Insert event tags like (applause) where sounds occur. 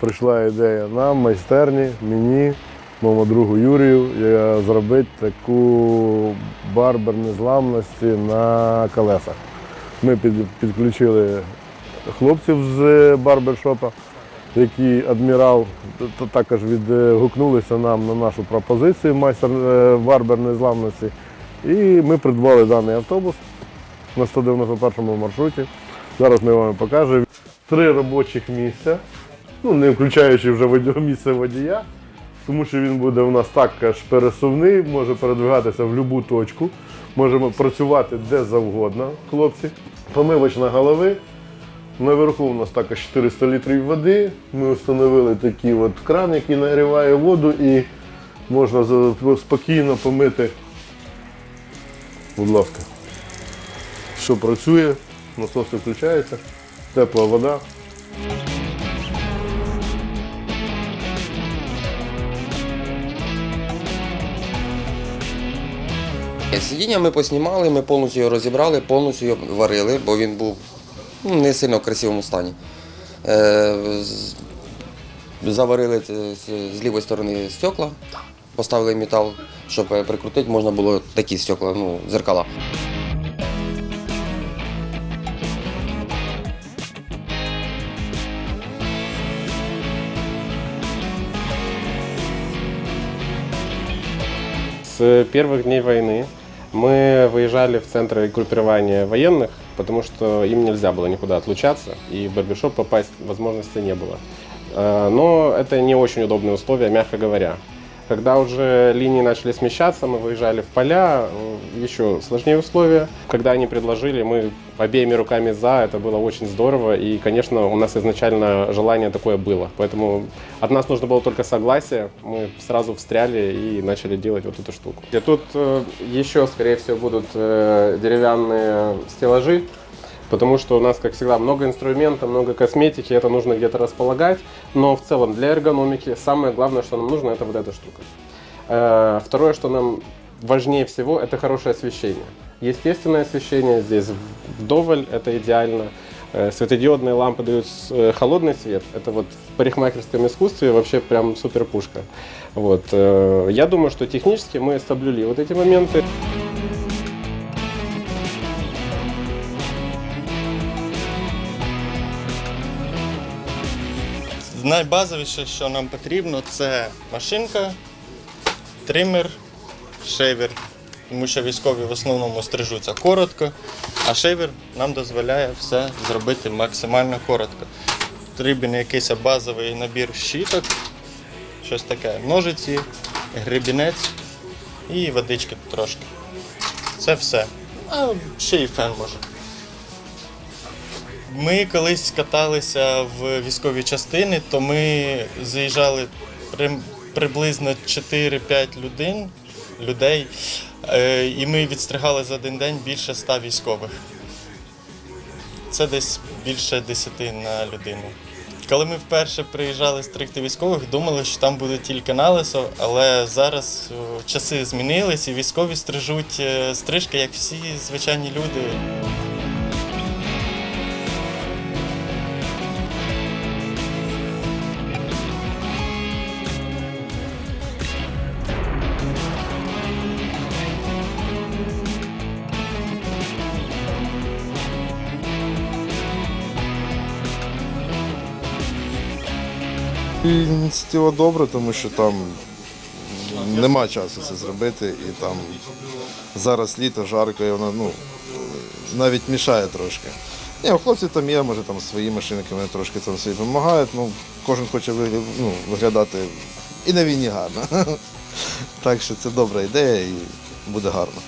прийшла ідея нам, майстерні, мені, моєму другу Юрію, зробити таку барбер незламності на колесах. Ми під, підключили хлопців з барбершопа, які адмірал також відгукнулися нам на нашу пропозицію майстер е, барбер незламності. І ми придбали даний автобус на 191 маршруті. Зараз ми вам покажемо. Три робочих місця, ну не включаючи вже (laughs) місце водія, тому що він буде у нас також пересувний, може передвигатися в будь-яку точку. Можемо працювати де завгодно, хлопці. Помивочна голови. Наверху у нас також 400 літрів води. Ми встановили такий от кран, який нагріває воду і можна спокійно помити. Будь ласка. Все працює, насоси включаються, тепла вода. Сидіння ми поснімали, ми повністю його розібрали, повністю його варили, бо він був ну, не сильно в красивому стані. Е, Заварили з- з лівої сторони стекла, поставили метал, щоб е, прикрутити можна було такі стекла, ну, зеркала. С первых дней войны мы выезжали в центры группирования военных, потому что им нельзя было никуда отлучаться, и в барбершоп попасть возможности не было. Э, Но это не очень удобные условия, мягко говоря. Когда уже линии начали смещаться, мы выезжали в поля, э, еще сложнее условия. Когда они предложили, мы обеими руками за, это было очень здорово. И, конечно, у нас изначально желание такое было. Поэтому от нас нужно было только согласие. Мы сразу встряли и начали делать вот эту штуку. И тут э, еще, скорее всего, будут э, деревянные стеллажи. Потому что у нас, как всегда, много инструмента, много косметики, это нужно где-то располагать. Но в целом для эргономики самое главное, что нам нужно, это вот эта штука. Э, Второе, что нам важнее всего, это хорошее освещение. Естественное освещение здесь вдоволь, это идеально. Э, Светодиодные лампы дают э, холодный свет. Это вот в парикмахерском искусстве вообще прям супер пушка. Вот. Я думаю, что технически мы соблюли вот эти моменты. Найбазовіше, що нам потрібно, це машинка, тример, шейвер. Тому що військові в основному стрижуться коротко, а шейвер нам дозволяє все зробити максимально коротко. Потрібен якийсь базовий набір щіток, щось таке, ножиці, гребінець і водички трошки. Це все. А ще й фен може. Ми колись каталися в військові частини, то ми заїжджали при- приблизно 4-5 людей, людей е, і ми відстригали за один день більше 100 військових. Це десь більше 10 на людину. Коли ми вперше приїжджали стригти військових, думали, що там буде тільки налисо, але зараз часи змінились і військові стрижуть е, стрижки, як всі звичайні люди. Ініціатива добра, тому що там нема часу це зробити, і там зараз літо, жарко, і воно ну, навіть мішає трошки. Ні, у хлопців там є, може там свої машинки, вони трошки там собі допомагають. Ну, кожен хоче ну, виглядати і на війні гарно. (laughs) Так що це добра ідея і буде гарно.